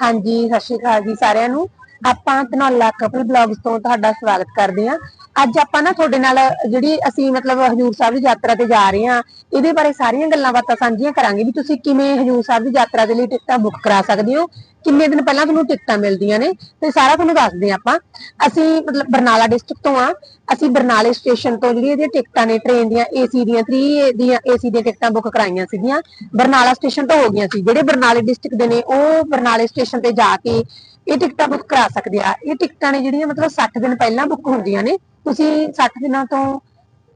ਹਾਂਜੀ, ਸਤਿ ਸ਼੍ਰੀ ਅਕਾਲ ਜੀ ਸਾਰਿਆਂ ਨੂੰ। ਆਪਾਂ ਧਨੌਲਾ ਕਪਲ ਬਲੌਗਸ ਤੋਂ ਤੁਹਾਡਾ ਸਵਾਗਤ ਕਰਦੇ ਹਾਂ। ਅੱਜ ਆਪਾਂ ਨਾ ਤੁਹਾਡੇ ਨਾਲ ਜਿਹੜੀ ਅਸੀਂ ਮਤਲਬ ਹਜੂਰ ਸਾਹਿਬ ਦੀ ਯਾਤਰਾ ਤੇ ਜਾ ਰਹੇ ਹਾਂ, ਇਹਦੇ ਬਾਰੇ ਸਾਰੀਆਂ ਗੱਲਾਂ ਬਾਤਾਂ ਸਾਂਝੀਆਂ ਕਰਾਂਗੇ ਵੀ ਤੁਸੀਂ ਕਿਵੇਂ ਹਜੂਰ ਸਾਹਿਬ ਦੀ ਯਾਤਰਾ ਦੇ ਲਈ ਟਿਕਟਾਂ ਬੁੱਕ ਕਰਾ ਸਕਦੇ ਹੋ, ਕਿੰਨੇ ਦਿਨ ਪਹਿਲਾਂ ਤੁਹਾਨੂੰ ਟਿਕਟਾਂ ਮਿਲਦੀਆਂ ਨੇ, ਤੇ ਸਾਰਾ ਤੁਹਾਨੂੰ ਦੱਸਦੇ ਹਾਂ ਆਪਾਂ। ਅਸੀਂ ਮਤਲਬ ਬਰਨਾਲਾ ਡਿਸਟ੍ਰਿਕਟ ਤੋਂ ਆ ਅਸੀਂ ਬਰਨਾਲੇ ਸਟੇਸ਼ਨ ਤੋਂ ਜਿਹੜੀ ਇਹਦੀਆਂ ਟਿਕਟਾਂ ਨੇ ਟ੍ਰੇਨ ਦੀਆਂ ਏਸੀ ਦੀਆਂ 3 ਦੀਆਂ ਏਸੀ ਦੀਆਂ ਟਿਕਟਾਂ ਬੁੱਕ ਕਰਾਈਆਂ ਸੀਗੀਆਂ। ਬਰਨਾਲਾ ਸਟੇਸ਼ਨ ਤੋਂ ਹੋ ਗਈਆਂ ਸੀ। ਜਿਹੜੇ ਬਰਨਾਲੇ ਡਿਸਟ੍ਰਿਕਟ ਦੇ ਨੇ, ਉਹ ਬਰਨਾਲੇ ਸਟੇਸ਼ਨ ਤੇ ਜਾ ਕੇ ਇਹ ਟਿਕਟਾਂ ਬੁੱਕ ਕਰਾ ਸਕਦੇ ਆ। ਇਹ ਟਿਕਟਾਂ ਨੇ ਜਿਹੜੀਆਂ ਮਤਲਬ 60 ਦਿਨ ਪਹਿਲਾਂ ਬੁੱਕ ਹੁੰਦੀਆਂ ਨੇ। ਤੁਸੀਂ 60 ਦਿਨਾਂ ਤੋਂ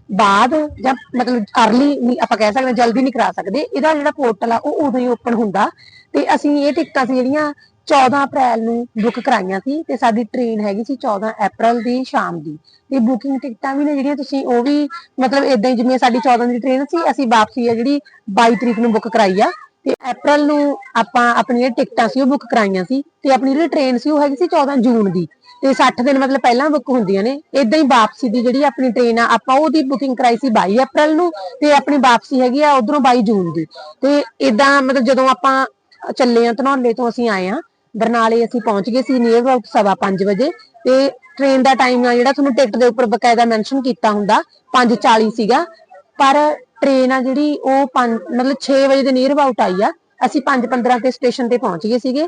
ਬਾਅਦ ਜਾਂ ਮਤਲਬ ਅਰਲੀ ਆਪਾਂ ਕਹਿ ਸਕਦੇ ਜਲਦੀ ਨਹੀਂ ਕਰਾ ਸਕਦੇ। ਇਹਦਾ ਜਿਹੜਾ ਪੋਰਟਲ ਆ, ਉਹ ਉਦੋਂ ਹੀ ਓਪਨ ਹੁੰਦਾ। ਤੇ ਅਸੀਂ ਇਹ ਟਿਕਟਾਂ ਸੀ ਜਿਹੜੀਆਂ 14 ਅਪ੍ਰੈਲ ਨੂੰ ਬੁੱਕ ਕਰਾਈਆਂ ਸੀ ਤੇ ਸਾਡੀ ਟ੍ਰੇਨ ਹੈਗੀ ਸੀ 14 ਅਪ੍ਰੈਲ ਦੀ ਸ਼ਾਮ ਦੀ। ਤੇ ਬੁਕਿੰਗ ਟਿਕਟਾਂ ਵੀ ਨੇ ਜਿਹੜੀਆਂ ਤੁਸੀਂ ਉਹ ਵੀ ਮਤਲਬ ਇਦਾਂ ਹੀ ਜਿਵੇਂ ਸਾਡੀ 14 ਦੀ ਟ੍ਰੇਨ ਸੀ, ਅਸੀਂ ਵਾਪਸੀ ਆ ਜਿਹੜੀ 22 ਤਰੀਕ ਨੂੰ ਬੁੱਕ ਕਰਾਈ ਆ। ਤੇ ਅਪ੍ਰੈਲ ਨੂੰ ਆਪਾਂ ਆਪਣੀਆਂ ਟਿਕਟਾਂ ਸੀ ਉਹ ਬੁੱਕ ਕਰਾਈਆਂ ਸੀ ਤੇ ਆਪਣੀ ਜਿਹੜੀ ਟ੍ਰੇਨ ਸੀ ਉਹ ਹੈਗੀ ਸੀ 14 ਜੂਨ ਦੀ। ਤੇ 60 ਦਿਨ ਮਤਲਬ ਪਹਿਲਾਂ ਬੁੱਕ ਹੁੰਦੀਆਂ ਨੇ ਇਦਾਂ ਹੀ ਵਾਪਸੀ ਦੀ ਜਿਹੜੀ ਆਪਣੀ ਟ੍ਰੇਨ ਆ, ਆਪਾਂ ਉਹਦੀ ਬੁਕਿੰਗ ਕਰਾਈ ਸੀ 22 ਅਪ੍ਰੈਲ ਨੂੰ ਤੇ ਆਪਣੀ ਵਾਪਸੀ ਹੈਗੀ ਆ ਉਧਰੋਂ 22 ਜੂਨ ਦੀ। ਤੇ ਇਦਾਂ ਮਤਲਬ ਜਦੋਂ ਆਪਾਂ ਚੱਲੇ ਆ ਧਨੌਲੇ ਤੋਂ ਅਸੀਂ ਆਏ ਆ ਬਰਨਾਲੇ ਅਸੀਂ ਪਹੁੰਚ ਗਏ ਸੀ ਨੀਅਰ ਅਬਾਊਟ 5:30 ਵਜੇ ਤੇ ਟ੍ਰੇਨ ਦਾ ਟਾਈਮ ਆ ਜਿਹੜਾ ਤੁਹਾਨੂੰ ਟਿਕਟ ਦੇ ਉੱਪਰ ਬਕਾਇਦਾ ਮੈਂਸ਼ਨ ਕੀਤਾ ਹੁੰਦਾ 5:40 ਸੀਗਾ। ਪਰ ਟ੍ਰੇਨ ਆ ਜਿਹੜੀ ਉਹ ਪੰਜ, ਮਤਲਬ 6 ਵਜੇ ਦੇ ਨੀਅਰ ਅਬਾਊਟ ਆਈ ਆ। ਅਸੀਂ 5:15 ਤੇ ਸਟੇਸ਼ਨ ਤੇ ਪਹੁੰਚ ਗਏ ਸੀਗੇ।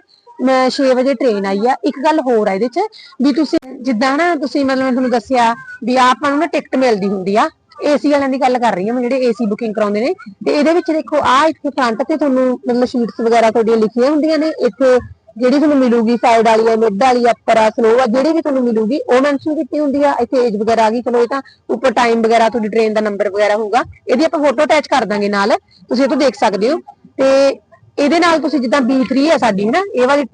ਮੈਂ 6 ਵਜੇ ਟ੍ਰੇਨ ਆਈ ਆ। ਇੱਕ ਗੱਲ ਹੋਰ ਆ ਇਹਦੇ 'ਚ, ਵੀ ਤੁਸੀਂ ਜਿੱਦਾਂ ਨਾ ਤੁਸੀਂ ਮਤਲਬ ਮੈਂ ਤੁਹਾਨੂੰ ਦੱਸਿਆ ਵੀ ਆਪਾਂ ਨੂੰ ਨਾ ਟਿਕਟ ਮਿਲਦੀ ਹੁੰਦੀ ਆ। ਏਸੀ ਵਾਲਿਆਂ ਦੀ ਗੱਲ ਕਰ ਰਹੀ ਹਾਂ ਮੈਂ, ਜਿਹੜੇ ਏਸੀ ਬੁਕਿੰਗ ਕਰਾਉਂਦੇ ਨੇ। ਤੇ ਇਹਦੇ ਵਿੱਚ ਦੇਖੋ ਆ ਇੱਥੇ ਫਰੰਟ ਤੇ ਤੁਹਾਨੂੰ ਮਤਲਬ ਸ਼ੀਟਸ ਵਗੈਰਾ ਤੁਹਾਡੀਆਂ ਲਿਖੀਆਂ ਹੁੰਦੀਆਂ ਨੇ। ਇੱਥੇ ਜਿਹੜੀ ਤੁਹਾਨੂੰ ਮਿਲੂਗੀ ਸਾਈਡ ਵਾਲੀ ਆ ਮਿਡ ਵਾਲੀ ਆ ਉੱਪਰ ਆ ਸਲੋ ਆ, ਜਿਹੜੀ ਵੀ ਤੁਹਾਨੂੰ ਮਿਲੂਗੀ, ਉਹ ਮੈਂਸ਼ਨ ਕੀਤੀ ਹੁੰਦੀ ਆ, ਇੱਥੇ ਏਜ ਵਗੈਰਾ ਆ ਗਈ, ਚਲੋ ਇਹ ਤਾਂ ਉੱਪਰ ਟਾਈਮ ਵਗੈਰਾ, ਤੁਹਾਡੀ ਟ੍ਰੇਨ ਦਾ ਨੰਬਰ ਵਗੈਰਾ ਹੋਊਗਾ, ਇਹਦੀ ਆਪਾਂ ਫੋਟੋ ਅਟੈਚ ਕਰ ਦਾਂਗੇ ਨਾਲ, ਤੁਸੀਂ ਇਹ ਤੋਂ ਦੇਖ ਸਕਦੇ ਹੋ, ਤੇ ਇਹਦੇ ਨਾਲ ਤੁਸੀਂ ਜਿੱਦਾਂ B3 ਹੈ ਸਾਡੀ, ਹੈਨਾ, ਇਹ ਵਾਲੀ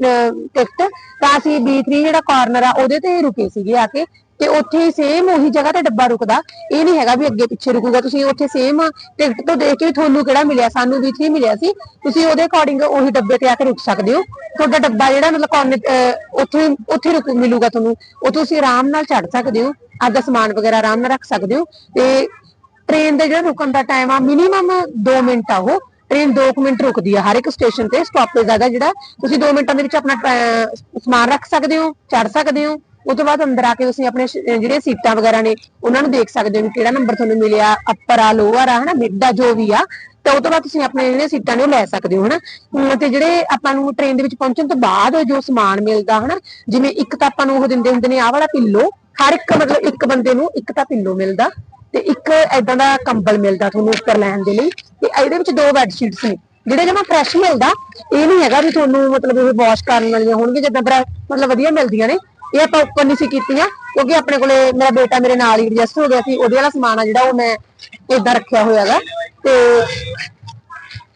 ਟਿਕਟ ਤਾਂ ਅਸੀਂ B3 ਜਿਹੜਾ ਕਾਰਨਰ ਆ, ਉਹਦੇ ਤੇ ਰੁਕੇ ਸੀਗੇ ਆ ਕੇ ਤੇ ਉੱਥੇ ਸੇਮ ਉਹੀ ਜਗ੍ਹਾ ਤੇ ਡੱਬਾ ਰੁਕਦਾ। ਇਹ ਨਹੀਂ ਹੈਗਾ ਵੀ ਅੱਗੇ ਪਿੱਛੇ ਰੁਕੂਗਾ। ਤੁਸੀਂ ਉੱਥੇ ਸੇਮ ਟਿਕਟ ਤੋਂ ਦੇਖ ਕੇ ਤੁਹਾਨੂੰ ਕਿਹੜਾ ਮਿਲਿਆ, ਸਾਨੂੰ B3 ਮਿਲਿਆ ਸੀ। ਤੁਸੀਂ ਉਹਦੇ ਅਕੋਰਡਿੰਗ ਉਹੀ ਡੱਬੇ ਤੇ ਆ ਕੇ ਰੁਕ ਸਕਦੇ ਹੋ। ਤੁਹਾਡਾ ਡੱਬਾ ਜਿਹੜਾ ਮਤਲਬ ਕੋਰਨਰ ਉੱਥੇ ਉੱਥੇ ਰੁਕ, ਮਿਲੂਗਾ ਤੁਹਾਨੂੰ। ਉਹ ਤੁਸੀਂ ਆਰਾਮ ਨਾਲ ਚੜ ਸਕਦੇ ਹੋ। ਆਪਦਾ ਸਮਾਨ ਵਗੈਰਾ ਆਰਾਮ ਨਾਲ ਰੱਖ ਸਕਦੇ ਹੋ। ਤੇ ਟ੍ਰੇਨ ਦੇ ਜਿਹੜਾ ਰੁਕਣ ਦਾ ਟਾਈਮ ਆ ਮਿਨੀਮਮ 2 ਮਿੰਟ ਆ ਉਹ। ਟ੍ਰੇਨ 2 ਮਿੰਟ ਰੁਕਦੀ ਆ ਹਰ ਇੱਕ ਸਟੇਸ਼ਨ ਤੇ। ਸਟਾਪੇਜ ਦਾ ਜਿਹੜਾ, ਤੁਸੀਂ 2 ਮਿੰਟਾਂ ਦੇ ਵਿੱਚ ਆਪਣਾ ਸਮਾਨ ਰੱਖ ਸਕਦੇ ਹੋ ਚੜ ਸਕਦੇ ਹੋ। ਉਸ ਤੋਂ ਬਾਅਦ ਅੰਦਰ ਆ ਕੇ ਤੁਸੀਂ ਆਪਣੇ ਜਿਹੜੇ ਸੀਟਾਂ ਵਗੈਰਾ ਨੇ, ਉਹਨਾਂ ਨੂੰ ਦੇਖ ਸਕਦੇ ਹੋ ਕਿਹੜਾ ਨੰਬਰ ਤੁਹਾਨੂੰ ਮਿਲਿਆ ਅੱਪਰ ਆ ਲੋਅਰ ਆ, ਹਨਾ ਮਿਡ ਆ, ਜੋ ਵੀ ਆ, ਤੇ ਉਹ ਤੋਂ ਬਾਅਦ ਤੁਸੀਂ ਆਪਣੇ ਜਿਹੜੇ ਸੀਟਾਂ ਨੇ ਉਹ ਲੈ ਸਕਦੇ ਹੋ, ਹਨਾ। ਤੇ ਜਿਹੜੇ ਆਪਾਂ ਨੂੰ ਟ੍ਰੇਨ ਦੇ ਵਿੱਚ ਪਹੁੰਚਣ ਤੋਂ ਬਾਅਦ ਜੋ ਸਮਾਨ ਮਿਲਦਾ, ਹਨਾ, ਜਿਵੇਂ ਇੱਕ ਤਾਂ ਆਪਾਂ ਨੂੰ ਉਹ ਦਿੰਦੇ ਹੁੰਦੇ ਨੇ ਆਹ ਵਾਲਾ ਪਿੱਲੋ ਹਰ ਇੱਕ ਮਤਲਬ ਇੱਕ ਬੰਦੇ ਨੂੰ ਇੱਕ ਤਾਂ ਪਿੱਲੋ ਮਿਲਦਾ ਤੇ ਇੱਕ ਐਦਾਂ ਦਾ ਕੰਬਲ ਮਿਲਦਾ ਤੁਹਾਨੂੰ ਉੱਪਰ ਲੈਣ ਦੇ ਲਈ ਤੇ ਇਹਦੇ ਵਿੱਚ ਦੋ ਬੈੱਡ ਸ਼ੀਟਸ ਨੇ। ਜਿਹੜੇ ਜਮਾ ਫਰੈਸ਼ ਮਿਲਦਾ, ਇਹ ਨਹੀਂ ਹੈਗਾ ਵੀ ਤੁਹਾਨੂੰ ਮਤਲਬ ਇਹ ਵਾਸ਼ ਕਰਨ ਵਾਲੀਆਂ ਹੋਣਗੇ ਜਿੱਦਾਂ ਮਤਲਬ ਵਧੀਆ ਮਿਲਦੀਆਂ ਨੇ। ਇਹ ਆਪਾਂ ਉੱਪਰ ਨਹੀਂ ਸੀ ਕੀਤੀਆਂ, ਕਿਉਂਕਿ ਆਪਣੇ ਕੋਲੇ ਮੇਰਾ ਬੇਟਾ ਮੇਰੇ ਨਾਲ ਹੀ ਐਡਜਸਟ ਹੋ ਗਿਆ ਸੀ, ਉਹਦੇ ਵਾਲਾ ਸਮਾਨ ਆ ਜਿਹੜਾ ਉਹ ਮੈਂ ਏਦਾਂ ਰੱਖਿਆ ਹੋਇਆ ਹੈਗਾ ਤੇ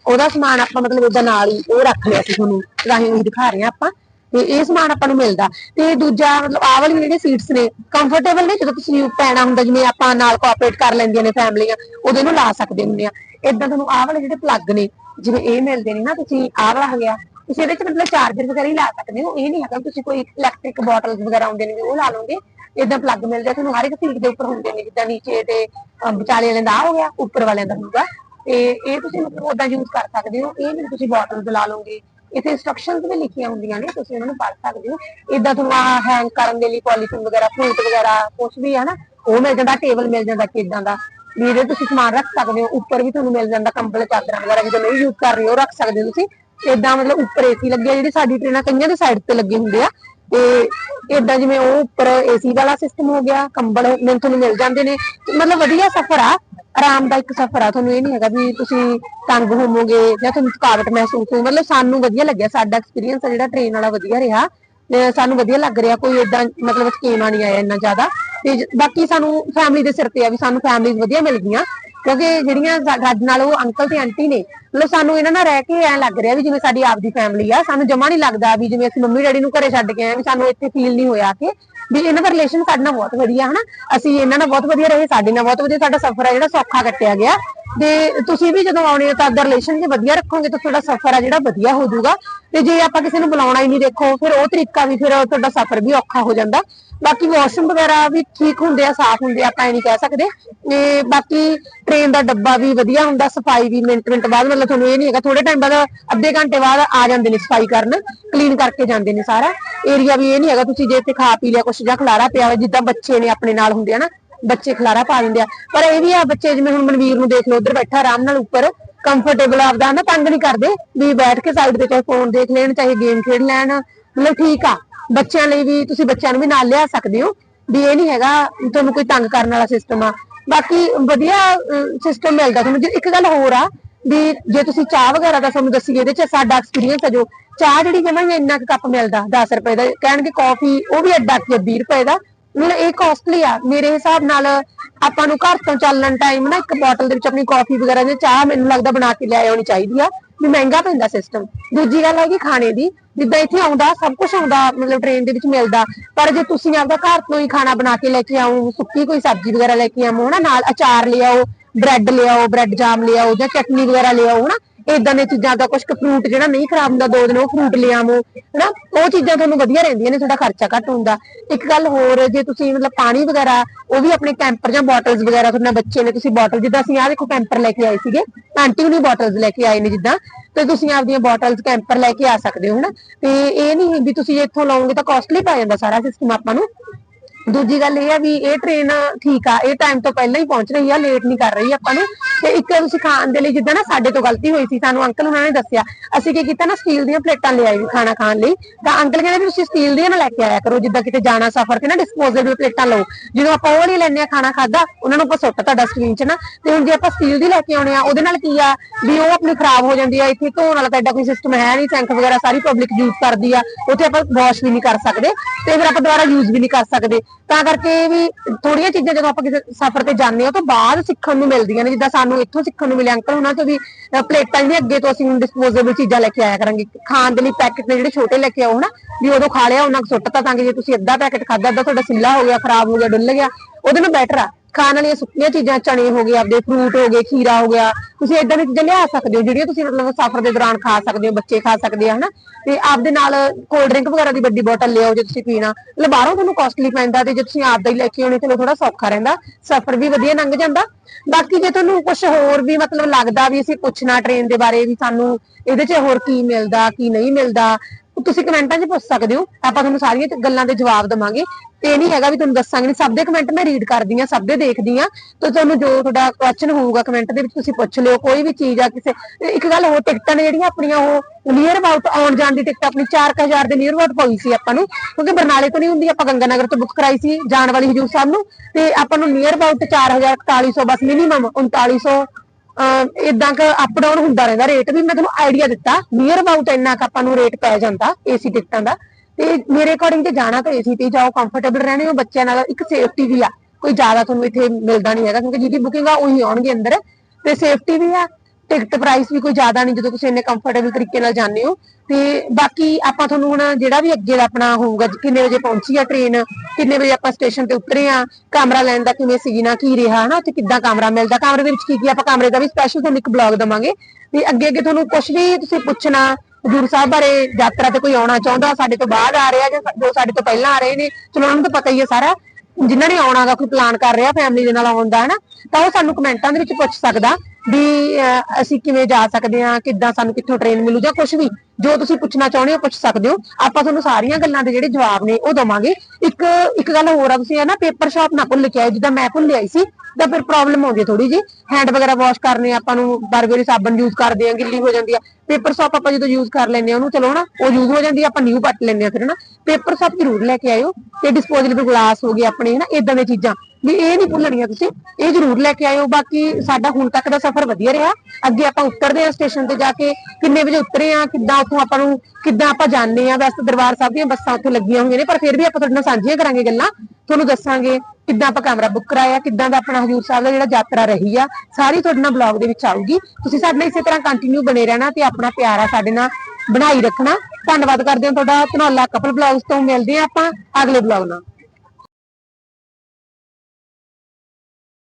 ਉਹਦਾ ਸਮਾਨ ਆਪਾਂ ਮਤਲਬ ਉਹਦਾ ਨਾਲ ਹੀ ਉਹ ਰੱਖ ਲਿਆ ਸੀ ਤੁਹਾਨੂੰ, ਰਾਹੀਂ ਉਹੀ ਦਿਖਾ ਰਹੇ ਆ ਆਪਾਂ, ਤੇ ਇਹ ਸਮਾਨ ਆਪਾਂ ਨੂੰ ਮਿਲਦਾ। ਤੇ ਦੂਜਾ ਮਤਲਬ ਆਹ ਵਾਲੀ ਜਿਹੜੀਆਂ ਸੀਟਸ ਨੇ ਕੰਫਰਟੇਬਲ ਨੇ, ਜਦੋਂ ਤੁਸੀਂ ਪੈਣਾ ਹੁੰਦਾ ਜਿਵੇਂ ਆਪਾਂ ਨਾਲ ਕੋਆਪਰੇਟ ਕਰ ਲੈਂਦੀਆਂ ਨੇ ਫੈਮਲੀਆਂ ਉਹਦੇ ਨੂੰ ਲਾ ਸਕਦੇ ਹੁੰਦੇ ਆ। ਇਦਾਂ ਤੁਹਾਨੂੰ ਆਹ ਵਾਲੇ ਜਿਹੜੇ ਪਲੱਗ ਨੇ, ਜਿਵੇਂ ਇਹ ਮਿਲਦੇ ਨੇ ਨਾ, ਤੁਸੀਂ ਆਹ ਵਾਲਾ ਹੋ ਗਿਆ ਤੁਸੀਂ ਇਹਦੇ ਚ ਮਤਲਬ ਚਾਰਜਰ ਵਗੈਰਾ ਹੀ ਲਾ ਸਕਦੇ ਹੋ। ਇਹ ਨਹੀਂ ਹੈਗਾ ਤੁਸੀਂ ਕੋਈ ਇਲੈਕਟ੍ਰਿਕ ਬੋਟਲਸ ਵਗੈਰਾ ਆਉਂਦੇ ਨੇ, ਉਹ ਲਾ ਲਓਗੇ। ਇਦਾਂ ਪਲੱਗ ਮਿਲ ਤੁਹਾਨੂੰ ਹਰ ਇੱਕ ਸੀਟ ਦੇ ਉੱਪਰ ਹੁੰਦੇ ਨੇ, ਜਿੱਦਾਂ ਨੀਚੇ ਤੇ ਵਿਚਾਲੇ ਵਾਲਿਆਂ ਦਾ ਹੋ ਗਿਆ, ਉੱਪਰ ਵਾਲਿਆਂ ਦਾ ਹੋਊਗਾ। ਤੇ ਇਹ ਤੁਸੀਂ ਮਤਲਬ ਉਦਾਂ ਯੂਜ਼ ਕਰ ਸਕਦੇ ਹੋ। ਇਹ ਨਹੀਂ ਤੁਸੀਂ ਬੋਟਲਸ ਲਾ ਲਓਗੇ। ਇੱਥੇ ਇੰਸਟਰਕਸ਼ਨਸ ਵੀ ਲਿਖੀਆਂ ਹੁੰਦੀਆਂ ਨੇ, ਤੁਸੀਂ ਉਹਨਾਂ ਨੂੰ ਪੜ੍ਹ ਸਕਦੇ ਹੋ। ਇਦਾਂ ਤੁਹਾਨੂੰ ਆ ਹੈਂਗ ਕਰਨ ਦੇ ਲਈ ਪੋਲੀਥੀਨ ਵਗੈਰਾ ਫਰੂਟ ਵਗੈਰਾ ਕੁਝ ਵੀ ਹੈ ਨਾ, ਉਹ ਮਿਲ ਜਾਂਦਾ ਟੇਬਲ ਮਿਲ ਜਾਂਦਾ ਕਿਦਾਂ ਦਾ। ਵੀ ਇਹਦੇ ਤੁਸੀਂ ਸਮਾਨ ਰੱਖ ਸਕਦੇ ਹੋ। ਉੱਪਰ ਵੀ ਤੁਹਾਨੂੰ ਮਿਲ ਜਾਂਦਾ ਕੰਬਲ, ਚਾਦਰਾਂ ਵਗੈਰਾ, ਜਦੋਂ ਨਹੀਂ ਯੂਜ਼ ਕਰ ਰਹੇ ਹੋ, ਰੱਖ ਸਕਦੇ ਹੋ ਤੁਸੀਂ। ਇਦਾਂ ਮਤਲਬ ਉੱਪਰ ਏਸੀ ਲੱਗਿਆ, ਜਿਹੜੀ ਸਾਡੀ ਟ੍ਰੇਨਾਂ ਕਈਆਂ ਦੇ ਸਾਈਡ ਤੇ ਲੱਗੇ ਹੁੰਦੇ ਆ। ਤੇ ਇਦਾਂ ਜਿਵੇਂ ਉਹ ਉੱਪਰ ਏਸੀ ਵਾਲਾ ਸਿਸਟਮ ਹੋ ਗਿਆ, ਕੰਬਲ ਮੈਨੂੰ ਤੁਹਾਨੂੰ ਮਿਲ ਜਾਂਦੇ ਨੇ। ਮਤਲਬ ਵਧੀਆ ਸਫ਼ਰ ਆ, ਆਰਾਮਦਾਇਕ ਸਫ਼ਰ ਆ, ਤੁਹਾਨੂੰ ਇਹ ਨਹੀਂ ਹੈਗਾ ਵੀ ਤੁਸੀਂ ਤੰਗ ਹੋਵੋਗੇ ਜਾਂ ਤੁਹਾਨੂੰ ਥਕਾਵਟ ਮਹਿਸੂਸ ਹੋ ਮਤਲਬ ਸਾਨੂੰ ਵਧੀਆ ਲੱਗਿਆ, ਸਾਡਾ ਐਕਸਪੀਰੀਅੰਸ ਆ ਜਿਹੜਾ ਟ੍ਰੇਨ ਵਾਲਾ ਵਧੀਆ ਰਿਹਾ। ਸਾਨੂੰ ਵਧੀਆ ਲੱਗ ਰਿਹਾ, ਕੋਈ ਇਦਾਂ ਮਤਲਬ ਸਕੀਮਾ ਨਹੀਂ ਆਇਆ ਇੰਨਾ ਜ਼ਿਆਦਾ। ਤੇ ਬਾਕੀ ਸਾਨੂੰ ਫੈਮਿਲੀ ਦੇ ਸਿਰ ਤੇ ਆ ਵੀ ਸਾਨੂੰ ਫੈਮਿਲੀਜ਼ ਵਧੀਆ ਮਿਲ ਗਈਆਂ। ਕਿਉਂਕਿ ਜਿਹੜੀਆਂ ਸਾਡੇ ਨਾਲ ਉਹ ਅੰਕਲ ਤੇ ਆਂਟੀ ਨੇ, ਮਤਲਬ ਸਾਨੂੰ ਇਹਨਾਂ ਨਾਲ ਰਹਿ ਕੇ ਐ ਲੱਗ ਰਿਹਾ ਵੀ ਜਿਵੇਂ ਸਾਡੀ ਆਪਦੀ ਫੈਮਿਲੀ ਆ, ਸਾਨੂੰ ਜਮਾ ਨਹੀਂ ਲੱਗਦਾ ਵੀ ਜਿਵੇਂ ਅਸੀਂ ਮੰਮੀ ਡੈਡੀ ਨੂੰ ਘਰੇ ਛੱਡ ਕੇ ਆਏ ਵੀ ਸਾਨੂੰ ਇੱਥੇ ਫੀਲ ਨਹੀਂ ਹੋਇਆ ਕਿ ਵੀ ਇਹਨਾਂ ਦਾ ਰਿਲੇਸ਼ਨ ਸਾਡੇ ਨਾਲ ਬਹੁਤ ਵਧੀਆ, ਹਨਾ? ਅਸੀਂ ਇਹਨਾਂ ਨਾਲ ਬਹੁਤ ਵਧੀਆ ਰਹੇ, ਸਾਡੇ ਨਾਲ ਬਹੁਤ ਵਧੀਆ ਸਾਡਾ ਸਫ਼ਰ ਆ ਜਿਹੜਾ ਸੌਖਾ ਕੱਟਿਆ ਗਿਆ। ਤੇ ਤੁਸੀਂ ਵੀ ਜਦੋਂ ਆਉਣੇ ਹੋ ਤਾਂ ਆਪਦਾ ਰਿਲੇਸ਼ਨ ਜੇ ਵਧੀਆ ਰੱਖੋਗੇ ਤਾਂ ਤੁਹਾਡਾ ਸਫ਼ਰ ਆ ਜਿਹੜਾ ਵਧੀਆ ਹੋ ਜਾਊਗਾ। ਤੇ ਜੇ ਆਪਾਂ ਕਿਸੇ ਨੂੰ ਬੁਲਾਉਣਾ ਹੀ ਨਹੀਂ ਦੇਖੋ, ਫਿਰ ਉਹ ਤਰੀਕਾ ਵੀ ਫਿਰ ਤੁਹਾਡਾ ਸਫ਼ਰ ਵੀ ਔਖਾ ਹੋ ਜਾਂਦਾ। ਬਾਕੀ ਵਾਸ਼ਰੂਮ ਵਗੈਰਾ ਵੀ ਠੀਕ ਹੁੰਦੇ ਆ, ਸਾਫ਼ ਹੁੰਦੇ ਆ, ਆਪਾਂ ਇਹ ਨਹੀਂ ਕਹਿ ਸਕਦੇ। ਤੇ ਬਾਕੀ ਟ੍ਰੇਨ ਦਾ ਡੱਬਾ ਵੀ ਵਧੀਆ ਹੁੰਦਾ, ਸਫ਼ਾਈ ਵੀ ਮਿੰਟ ਮਿੰਟ ਬਾਅਦ, ਮਤਲਬ ਤੁਹਾਨੂੰ ਇਹ ਨਹੀਂ ਹੈਗਾ ਥੋੜੇ ਟਾਈਮ ਬਾਅਦ ਅੱਧੇ ਘੰਟੇ ਬਾਅਦ ਆ ਜਾਂਦੇ ਨੇ ਸਫ਼ਾਈ ਕਰਨ ਕਲੀਨ ਕਰਕੇ ਜਾਂਦੇ ਨੇ ਸਾਰਾ। ਏਰੀਆ ਵੀ ਇਹ ਨਹੀਂ ਹੈਗਾ, ਤੁਸੀਂ ਜੇ ਇੱਥੇ ਖਾ ਪੀ ਲਿਆ ਕੁਛ ਜਾਂ ਖਲਾਰਾ ਪਿਆ ਹੋਇਆ, ਜਿੱਦਾਂ ਬੱਚੇ ਨੇ ਆਪਣੇ ਨਾਲ ਹੁੰਦੇ ਆ ਨਾ, ਬੱਚੇ ਖਲਾਰਾ ਪਾ ਦਿੰਦੇ ਆ। ਪਰ ਇਹ ਵੀ ਆ ਬੱਚੇ, ਜਿਵੇਂ ਹੁਣ ਮਨਵੀਰ ਨੂੰ ਦੇਖ ਲਓ, ਉਧਰ ਬੈਠਾ ਆਰਾਮ ਨਾਲ ਉੱਪਰ ਕੰਫਰਟੇਬਲ ਆਪਦਾ ਨਾ ਤੰਗ ਨਹੀਂ ਕਰਦੇ, ਵੀ ਬੈਠ ਕੇ ਸਾਈਡ ਤੇ ਚਾਹੇ ਫੋਨ ਦੇਖ ਲੈਣ, ਚਾਹੇ ਗੇਮ ਖੇਡ ਲੈਣ, ਮਤਲਬ ਠੀਕ ਆ। ਬੱਚਿਆਂ ਲਈ ਵੀ ਤੁਸੀਂ ਬੱਚਿਆਂ ਨੂੰ ਵੀ ਨਾਲ ਲਿਆ ਸਕਦੇ ਹੋ, ਵੀ ਇਹ ਨਹੀਂ ਹੈਗਾ ਤੁਹਾਨੂੰ ਕੋਈ ਤੰਗ ਕਰਨ ਵਾਲਾ ਸਿਸਟਮ ਆ। ਬਾਕੀ ਵਧੀਆ ਸਿਸਟਮ ਮਿਲਦਾ ਤੁਹਾਨੂੰ। ਜੇ ਇੱਕ ਗੱਲ ਹੋਰ ਆ, ਵੀ ਜੇ ਤੁਸੀਂ ਚਾਹ ਵਗੈਰਾ ਦਾ ਤੁਹਾਨੂੰ ਦੱਸੀਏ, ਇਹਦੇ ਚ ਸਾਡਾ ਐਕਸਪੀਰੀਅੰਸ ਹੈ ਜੋ। ਚਾਹ ਜਿਹੜੀ ਜਮਾਂ ਹੀ ਇੰਨਾ ਕੁ ਕੱਪ ਮਿਲਦਾ 10 ਰੁਪਏ ਦਾ। ਕਹਿਣਗੇ ਕਾਫੀ ਉਹ ਵੀ ਐਡਾ ਕਿ 20 ਰੁਪਏ ਦਾ। ਮਤਲਬ ਇਹ ਕਾਸਟਲੀ ਆ। ਮੇਰੇ ਹਿਸਾਬ ਨਾਲ ਆਪਾਂ ਨੂੰ ਘਰ ਤੋਂ ਚੱਲਣ ਟਾਈਮ ਨਾ ਇੱਕ ਬੋਟਲ ਦੇ ਵਿੱਚ ਆਪਣੀ ਕਾਫੀ ਵਗੈਰਾ ਜਾਂ ਚਾਹ ਮੈਨੂੰ ਲੱਗਦਾ ਬਣਾ ਕੇ ਲੈ ਆਉਣੀ ਚਾਹੀਦੀ ਆ, ਵੀ ਮਹਿੰਗਾ ਪੈਂਦਾ ਸਿਸਟਮ ਦੂਜੀ ਗੱਲ ਹੈਗੀ ਖਾਣੇ ਦੀ, ਜਿੱਦਾਂ ਇੱਥੇ ਆਉਂਦਾ, ਸਭ ਕੁਝ ਆਉਂਦਾ, ਮਤਲਬ ਟ੍ਰੇਨ ਦੇ ਵਿੱਚ ਮਿਲਦਾ। ਪਰ ਜੇ ਤੁਸੀਂ ਆਪਦਾ ਘਰ ਤੋਂ ਹੀ ਖਾਣਾ ਬਣਾ ਕੇ ਲੈ ਕੇ ਆਓ, ਸੁੱਕੀ ਕੋਈ ਸਬਜ਼ੀ ਵਗੈਰਾ ਲੈ ਕੇ ਆਓ, ਹਨਾ, ਨਾਲ ਅਚਾਰ ਲਿਆਓ ਬ੍ਰੈਡ ਲਿਆਓ ਬ੍ਰੈਡ ਜਾਮ ਲਿਆਓ ਜਾਂ ਚਟਨੀ ਵਗੈਰਾ ਲਿਆਓ, ਹਨਾ ਇਦਾਂ ਦੀਆਂ ਚੀਜ਼ਾਂ ਦਾ ਕੁਝ ਫਰੂਟ ਜਿਹੜਾ ਨਹੀਂ ਖਰਾਬ ਹੁੰਦਾ, ਦੋ ਦਿਨ ਉਹ ਫਰੂਟ ਲਿਆਵੋ ਹਨਾ? ਉਹ ਚੀਜ਼ਾਂ ਤੁਹਾਨੂੰ ਵਧੀਆ ਰਹਿੰਦੀਆਂ ਨੇ, ਤੁਹਾਡਾ ਖਰਚਾ ਘੱਟ ਹੁੰਦਾ। ਇੱਕ ਗੱਲ ਹੋਰ, ਜੇ ਤੁਸੀਂ ਮਤਲਬ ਪਾਣੀ ਵਗੈਰਾ, ਉਹ ਵੀ ਆਪਣੇ ਕੈਂਪਰ ਜਾਂ ਬੋਟਲਸ ਵਗੈਰਾ ਤੁਹਾਡੇ ਬੱਚੇ ਨੇ, ਤੁਸੀਂ ਬੋਟਲ ਜਿੱਦਾਂ ਅਸੀਂ ਆਹ ਦੇਖੋ ਕੈਂਪਰ ਲੈ ਕੇ ਆਏ ਸੀਗੇ ਆਂਟੀ ਹੁਣੀ ਬੋਟਲਸ ਲੈ ਕੇ ਆਏ ਨੇ ਜਿੱਦਾਂ, ਤੇ ਤੁਸੀਂ ਆਪਦੀਆਂ ਬੋਟਲਸ ਕੈਂਪਰ ਲੈ ਕੇ ਆ ਸਕਦੇ ਹੋ, ਹਨਾ? ਤੇ ਇਹ ਨਹੀਂ ਵੀ ਤੁਸੀਂ ਇੱਥੋਂ ਲਓਗੇ ਤਾਂ ਕਾਸਟਲੀ ਪੈ ਜਾਂਦਾ ਸਾਰਾ ਸਿਸਟਮ ਆਪਾਂ ਨੂੰ। ਦੂਜੀ ਗੱਲ ਇਹ ਆ ਵੀ ਇਹ ਟ੍ਰੇਨ ਠੀਕ ਆ, ਇਹ ਟਾਈਮ ਤੋਂ ਪਹਿਲਾਂ ਹੀ ਪਹੁੰਚ ਰਹੀ ਆ ਲੇਟ ਨਹੀਂ ਕਰ ਰਹੀ ਆਪਾਂ ਨੂੰ। ਤੇ ਇੱਕ ਤੁਸੀਂ ਖਾਣ ਦੇ ਲਈ ਜਿੱਦਾਂ ਨਾ ਸਾਡੇ ਤੋਂ ਗਲਤੀ ਹੋਈ ਸੀ, ਸਾਨੂੰ ਅੰਕਲ ਉਹਨਾਂ ਨੇ ਦੱਸਿਆ, ਅਸੀਂ ਕੀ ਕੀਤਾ ਨਾ ਸਟੀਲ ਦੀਆਂ ਪਲੇਟਾਂ ਲੈ ਆਏ ਖਾਣਾ ਖਾਣ ਲਈ। ਤਾਂ ਅੰਕਲ ਕਹਿੰਦੇ ਤੁਸੀਂ ਸਟੀਲ ਦੀਆਂ ਨਾ ਲੈ ਕੇ ਆਇਆ ਕਰੋ, ਜਿੱਦਾਂ ਕਿਤੇ ਜਾਣਾ, ਸਫ਼ਰ ਤੇ ਨਾ ਡਿਸਪੋਜ਼ੇਬਲ ਪਲੇਟਾਂ ਲਓ। ਜਦੋਂ ਆਪਾਂ ਉਹ ਨਹੀਂ ਲੈਣੇ ਆ ਖਾਣਾ ਖਾਦਾ ਉਹਨਾਂ ਨੂੰ ਆਪਾਂ ਸੁੱਟ ਸੁੱਟਤਾ ਡਸਟਬਿਨ 'ਚ ਨਾ। ਤੇ ਹੁਣ ਜੇ ਆਪਾਂ ਸਟੀਲ ਦੀ ਲੈ ਕੇ ਆਉਣੇ ਆ, ਉਹਦੇ ਨਾਲ ਕੀ ਆ ਵੀ ਉਹ ਆਪਣੀ ਖਰਾਬ ਹੋ ਜਾਂਦੀ ਆ, ਇੱਥੇ ਧੋਣ ਵਾਲਾ ਤਾਂ ਐਡਾ ਕੋਈ ਸਿਸਟਮ ਹੈ ਨਹੀਂ ਟੈਂਕ ਵਗੈਰਾ ਸਾਰੀ ਪਬਲਿਕ ਯੂਜ਼ ਕਰਦੀ ਆ, ਉੱਥੇ ਆਪਾਂ ਵਾਸ਼ ਵੀ ਨਹੀਂ ਕਰ ਸਕਦੇ, ਤੇ ਫਿਰ ਆਪਾਂ ਦੁਬਾਰਾ ਯੂਜ਼ ਵੀ ਨਹੀਂ ਕਰ ਸਕਦੇ। ਤਾਂ ਕਰਕੇ ਵੀ ਥੋੜੀਆਂ ਚੀਜ਼ਾਂ ਜਦੋਂ ਆਪਾਂ ਕਿਸੇ ਸਫ਼ਰ ਤੇ ਜਾਂਦੇ ਹਾਂ, ਉਹ ਤੋਂ ਬਾਅਦ ਸਿੱਖਣ ਨੂੰ ਮਿਲਦੀਆਂ ਨੇ, ਜਿੱਦਾਂ ਸਾਨੂੰ ਇੱਥੋਂ ਸਿੱਖਣ ਨੂੰ ਮਿਲਿਆ, ਅੰਕਲ ਉਹਨਾਂ ਤੋਂ ਵੀ ਪਲੇਟਾਂ ਜਿਹੜੀਆਂ ਅੱਗੇ ਤੋਂ ਅਸੀਂ ਡਿਸਪੋਜ਼ੇਬਲ ਚੀਜ਼ਾਂ ਲੈ ਕੇ ਆਇਆ ਕਰਾਂਗੇ। ਖਾਣ ਦੇ ਲਈ ਪੈਕਟ ਨੇ ਜਿਹੜੇ ਛੋਟੇ ਲੈ ਕੇ ਆਓ ਹਨਾ ਵੀ ਉਦੋਂ ਖਾ ਲਿਆ, ਉਹਨਾਂ ਕੁ ਸੁੱਟਤਾ ਤਾਂ ਕਿ ਜੇ ਤੁਸੀਂ ਅੱਧਾ ਪੈਕੇਟ ਖਾਦਾ ਅੱਧਾ ਤੁਹਾਡਾ ਸਿੱਲਾ ਹੋ ਗਿਆ, ਖਰਾਬ ਹੋ ਗਿਆ, ਡੁੱਲ ਗਿਆ, ਉਹਦੇ ਨਾਲ ਬੈਟਰ ਆ। ਖਾਣ ਵਾਲੀਆਂ ਸੁੱਕੀਆਂ ਚੀਜ਼ਾਂ ਚਣੇ ਹੋ ਗਏ, ਆਪਦੇ ਫਰੂਟ ਹੋ ਗਏ, ਖੀਰਾ ਹੋ ਗਿਆ, ਤੁਸੀਂ ਇਦਾਂ ਦੀਆਂ ਚੀਜ਼ਾਂ ਲਿਆ ਸਕਦੇ ਹੋ, ਜਿਹੜੀਆਂ ਤੁਸੀਂ ਮਤਲਬ ਸਫ਼ਰ ਦੇ ਦੌਰਾਨ ਖਾ ਸਕਦੇ ਹੋ, ਬੱਚੇ ਖਾ ਸਕਦੇ ਆ, ਹਨਾ? ਤੇ ਆਪਦੇ ਨਾਲ ਕੋਲਡ ਡਰਿੰਕ ਵਗੈਰਾ ਦੀ ਵੱਡੀ ਬੋਟਲ ਲਿਆਓ ਜੇ ਤੁਸੀਂ ਪੀਣਾ। ਮਤਲਬ ਬਾਹਰੋਂ ਤੁਹਾਨੂੰ ਕਾਸਟਲੀ ਪੈਂਦਾ ਤੇ ਜੇ ਤੁਸੀਂ ਆਪ ਦਾ ਹੀ ਲੈ ਕੇ ਆਉਣੇ, ਚਲੋ ਥੋੜਾ ਸੌਖਾ ਰਹਿੰਦਾ, ਸਫ਼ਰ ਵੀ ਵਧੀਆ ਲੰਘ ਜਾਂਦਾ। ਬਾਕੀ ਜੇ ਤੁਹਾਨੂੰ ਕੁਝ ਹੋਰ ਵੀ ਮਤਲਬ ਲੱਗਦਾ ਵੀ ਅਸੀਂ ਪੁੱਛਣਾ ਟ੍ਰੇਨ ਦੇ ਬਾਰੇ ਵੀ ਸਾਨੂੰ, ਇਹਦੇ 'ਚ ਹੋਰ ਕੀ ਮਿਲਦਾ, ਕੀ ਨਹੀਂ ਮਿਲਦਾ ਉਹ ਤੁਸੀਂ ਕਮੈਂਟਾਂ 'ਚ ਪੁੱਛ ਸਕਦੇ ਹੋ। ਆਪਾਂ ਤੁਹਾਨੂੰ ਸਾਰੀਆਂ ਗੱਲਾਂ ਦੇ ਜਵਾਬ ਦਵਾਂਗੇ। ਤੇ ਇਹ ਨਹੀਂ ਹੈਗਾ ਵੀ ਤੁਹਾਨੂੰ ਦੱਸਾਂਗੇ ਨਹੀਂ। ਸਭ ਦੇ ਕਮੈਂਟ ਮੈਂ ਰੀਡ ਕਰਦੀ ਆ ਸਭ ਦੇ ਦੇਖਦੀ ਆ ਤੇ ਤੁਹਾਨੂੰ ਜੋ ਤੁਹਾਡਾ ਕੁਐਸਚਨ ਹੋਊਗਾ ਕਮੈਂਟ ਦੇ ਵਿੱਚ ਤੁਸੀਂ ਪੁੱਛ ਲਿਓ। ਕੋਈ ਵੀ ਚੀਜ਼ ਆ ਕਿਸੇ ਇੱਕ ਗੱਲ ਹੋਰ, ਟਿਕਟਾਂ ਨੇ ਜਿਹੜੀਆਂ ਆਪਣੀਆਂ ਉਹ ਨੀਅਰ ਅਬਾਊਟ ਆਉਣ ਜਾਣ ਦੀ ਟਿਕਟ ਆਪਣੀ 4000 ਦੇ ਨੀਅਰ ਅਬਾਊਟ ਪਈ ਸੀ ਆਪਾਂ ਨੂੰ। ਕਿਉਂਕਿ ਬਰਨਾਲੇ ਤੋਂ ਨਹੀਂ ਹੁੰਦੀ, ਆਪਾਂ ਗੰਗਾਨਗਰ ਤੋਂ ਬੁੱਕ ਕਰਾਈ ਸੀ, ਜਾਣ ਵਾਲੀ ਹਜੂਰ ਸਾਹਿਬ ਨੂੰ। ਤੇ ਆਪਾਂ ਨੂੰ ਨੀਅਰ ਅਬਾਊਟ 4000 4100 ਬਸ ਮਿਨੀਮਮ 3900 ਇਦਾਂ ਕ ਅਪ ਡਾਊਨ ਹੁੰਦਾ ਰਹਿੰਦਾ ਰੇਟ ਵੀ, ਮੈਂ ਤੁਹਾਨੂੰ ਆਈਡੀਆ ਦਿੱਤਾ ਨੀਅਰ ਅਬਾਊਟ ਇੰਨਾ ਕ ਆਪਾਂ ਨੂੰ ਰੇਟ ਪੈ ਜਾਂਦਾ ਏਸੀ ਟਿਕਟਾਂ ਦਾ। ਤੇ ਮੇਰੇ ਅਕੋਰਡਿੰਗ ਤੇ ਜਾਣਾ ਤਾਂ ਏਸੀ ਤੇ ਜਾਓ ਕੰਫਰਟੇਬਲ ਰਹਿਣੇ ਹੋ, ਬੱਚਿਆਂ ਨਾਲ ਇੱਕ ਸੇਫਟੀ ਵੀ ਆ। ਕੋਈ ਜ਼ਿਆਦਾ ਤੁਹਾਨੂੰ ਇੱਥੇ ਮਿਲਦਾ ਨਹੀਂ ਹੈਗਾ, ਕਿਉਂਕਿ ਜਿਹਦੀ ਬੁਕਿੰਗ ਆ, ਉਹੀ ਆਉਣਗੇ ਅੰਦਰ। ਤੇ ਸੇਫਟੀ ਵੀ ਆ ਟਿਕਟ ਪ੍ਰਾਈਸ ਵੀ ਕੋਈ ਜ਼ਿਆਦਾ ਨਹੀਂ, ਜਦੋਂ ਤੁਸੀਂ ਇੰਨੇ ਕੰਫਰਟੇਬਲ ਤਰੀਕੇ ਨਾਲ ਜਾਂਦੇ ਹੋ। ਤੇ ਬਾਕੀ ਆਪਾਂ ਤੁਹਾਨੂੰ ਹੁਣ ਜਿਹੜਾ ਵੀ ਅੱਗੇ ਦਾ ਆਪਣਾ ਹੋਊਗਾ, ਕਿੰਨੇ ਵਜੇ ਪਹੁੰਚੀ ਆ ਟ੍ਰੇਨ ਕਿੰਨੇ ਵਜੇ ਆਪਾਂ ਸਟੇਸ਼ਨ ਤੇ ਉਤਰੇ ਆ, ਕਮਰਾ ਲੈਣ ਦਾ ਕਿਵੇਂ ਸੀਨਾ ਕੀ ਰਿਹਾ, ਹਨਾ ਤੇ ਕਿੱਦਾਂ ਕਮਰਾ ਮਿਲਦਾ, ਕਮਰੇ ਦੇ ਵਿੱਚ ਕੀ ਕੀ ਆਪਾਂ ਕਮਰੇ ਦਾ ਵੀ ਸਪੈਸ਼ਲ ਤੁਹਾਨੂੰ ਇੱਕ ਬਲੌਗ ਦਵਾਂਗੇ। ਤੇ ਅੱਗੇ ਅੱਗੇ ਤੁਹਾਨੂੰ ਕੁਝ ਵੀ ਤੁਸੀਂ ਪੁੱਛਣਾ, ਹਜੂਰ ਸਾਹਿਬ ਬਾਰੇ, ਯਾਤਰਾ ਤੇ ਕੋਈ ਆਉਣਾ ਚਾਹੁੰਦਾ, ਸਾਡੇ ਤੋਂ ਬਾਅਦ ਆ ਰਿਹਾ ਜਾਂ ਜੋ ਸਾਡੇ ਤੋਂ ਪਹਿਲਾਂ ਆ ਰਹੇ ਨੇ, ਚਲੋ ਉਹਨਾਂ ਨੂੰ ਤਾਂ ਪਤਾ ਹੀ ਹੈ ਸਾਰਾ। ਜਿਨ੍ਹਾਂ ਨੇ ਆਉਣਾਗਾ ਕੋਈ ਪਲਾਨ ਕਰ ਰਿਹਾ ਫੈਮਿਲੀ ਦੇ ਨਾਲ ਆਉਣ ਦਾ, ਹਨਾ, ਤਾਂ ਉਹ ਸਾਨੂੰ ਕਮੈਂਟਾਂ ਦੇ ਵਿੱਚ ਪੁੱਛ ਸਕਦਾ। ਵੀ ਅਹ, ਅਸੀਂ ਕਿਵੇਂ ਜਾ ਸਕਦੇ ਹਾਂ ਕਿੱਦਾਂ ਸਾਨੂੰ ਕਿੱਥੋਂ ਟ੍ਰੇਨ ਮਿਲੂ ਜਾਂ ਕੁਝ ਵੀ। ਜੋ ਤੁਸੀਂ ਪੁੱਛਣਾ ਚਾਹੁੰਦੇ ਹੋ ਪੁੱਛ ਸਕਦੇ ਹੋ। ਆਪਾਂ ਤੁਹਾਨੂੰ ਸਾਰੀਆਂ ਗੱਲਾਂ ਦੇ ਜਿਹੜੇ ਜਵਾਬ ਨੇ ਉਹ ਦਵਾਂਗੇ। ਇੱਕ ਇੱਕ ਗੱਲ ਹੋਰ ਆ ਤੁਸੀਂ ਹੈ ਨਾ ਪੇਪਰ ਸ਼ਾਪ ਨਾ ਭੁੱਲ ਕੇ ਆਇਓ ਜਿੱਦਾਂ ਮੈਂ ਭੁੱਲ ਆਈ ਸੀ ਤਾਂ ਫਿਰ ਪ੍ਰੋਬਲਮ ਆਉਂਦੀ ਹੈ ਥੋੜੀ ਜੀ ਹੈਂਡ ਵਗੈਰਾ ਵਾਸ਼ ਕਰਨੇ ਆਪਾਂ ਨੂੰ ਬਰਗਰੀ ਸਾਬਣ ਯੂਜ਼ ਕਰਦੇ ਆ ਗਿੱਲੀ ਹੋ ਜਾਂਦੀ ਆ। ਪੇਪਰ ਸ਼ਾਪ ਆਪਾਂ ਜਦੋਂ ਯੂਜ਼ ਕਰ ਲੈਂਦੇ ਆ ਉਹਨੂੰ ਚਲੋ ਨਾ ਉਹ ਯੂਜ਼ ਹੋ ਜਾਂਦੀ ਆ ਆਪਾਂ ਨਿਊ ਪੱਟ ਲੈਂਦੇ ਆ ਫਿਰ ਨਾ। ਪੇਪਰ ਸ਼ਾਪ ਜ਼ਰੂਰ ਲੈ ਕੇ ਆਇਓ। ਤੇ ਡਿਸਪੋਜ਼ੇਬਲ ਗਲਾਸ ਹੋ ਗਏ ਆਪਣੇ ਹਨਾ ਇਦਾਂ ਦੀਆਂ ਚੀਜ਼ਾਂ। ਵੀ ਇਹ ਨਹੀਂ ਭੁੱਲਣੀਆਂ ਤੁਸੀਂ, ਇਹ ਜ਼ਰੂਰ ਲੈ ਕੇ ਆਇਓ। ਬਾਕੀ ਸਾਡਾ ਹੁਣ ਤੱਕ ਦਾ ਸਫ਼ਰ ਵਧੀਆ ਰਿਹਾ। ਅੱਗੇ ਆਪਾਂ ਉਤਰਦੇ ਆ ਸਟੇਸ਼ਨ ਤੇ ਜਾ ਕੇ, ਕਿੰਨੇ ਵਜੇ ਉਤਰੇ ਆ ਕਿੱਦਾਂ ਉੱਥੋਂ ਆਪਾਂ ਨੂੰ, ਕਿੱਦਾਂ ਆਪਾਂ ਜਾਣੇ ਆ ਵੈਸੇ ਦਰਬਾਰ ਸਾਹਿਬ ਦੀਆਂ ਬੱਸਾਂ ਉੱਥੇ ਲੱਗੀਆਂ ਹੋਈਆਂ ਨੇ, ਪਰ ਫਿਰ ਵੀ ਆਪਾਂ ਤੁਹਾਡੇ ਨਾਲ ਸਾਂਝੀਆਂ ਕਰਾਂਗੇ ਗੱਲਾਂ। ਤੁਹਾਨੂੰ ਦੱਸਾਂਗੇ ਕਿੱਦਾਂ ਆਪਾਂ ਕਮਰਾ ਬੁੱਕ ਕਰਾਇਆ, ਕਿੱਦਾਂ ਦਾ ਆਪਣਾ ਹਜੂਰ ਸਾਹਿਬ ਦਾ ਜਿਹੜਾ ਯਾਤਰਾ ਰਹੀ ਆ, ਸਾਰੀ ਤੁਹਾਡੇ ਨਾਲ ਬਲੌਗ ਦੇ ਵਿੱਚ ਆਊਗੀ। ਤੁਸੀਂ ਸਾਡੇ ਨਾਲ ਇਸੇ ਤਰ੍ਹਾਂ ਕੰਟੀਨਿਊ ਬਣੇ ਰਹਿਣਾ ਤੇ ਆਪਣਾ ਪਿਆਰ ਆ ਸਾਡੇ ਨਾਲ ਬਣਾਈ ਰੱਖਣਾ। ਧੰਨਵਾਦ ਕਰਦੇ ਹਾਂ ਤੁਹਾਡਾ ਧਨੌਲਾ ਕਪਲ ਬਲੌਗਸ ਤੋਂ। ਮਿਲਦੇ ਆ ਆਪਾਂ ਅਗਲੇ ਬਲੌਗ ਨਾਲ।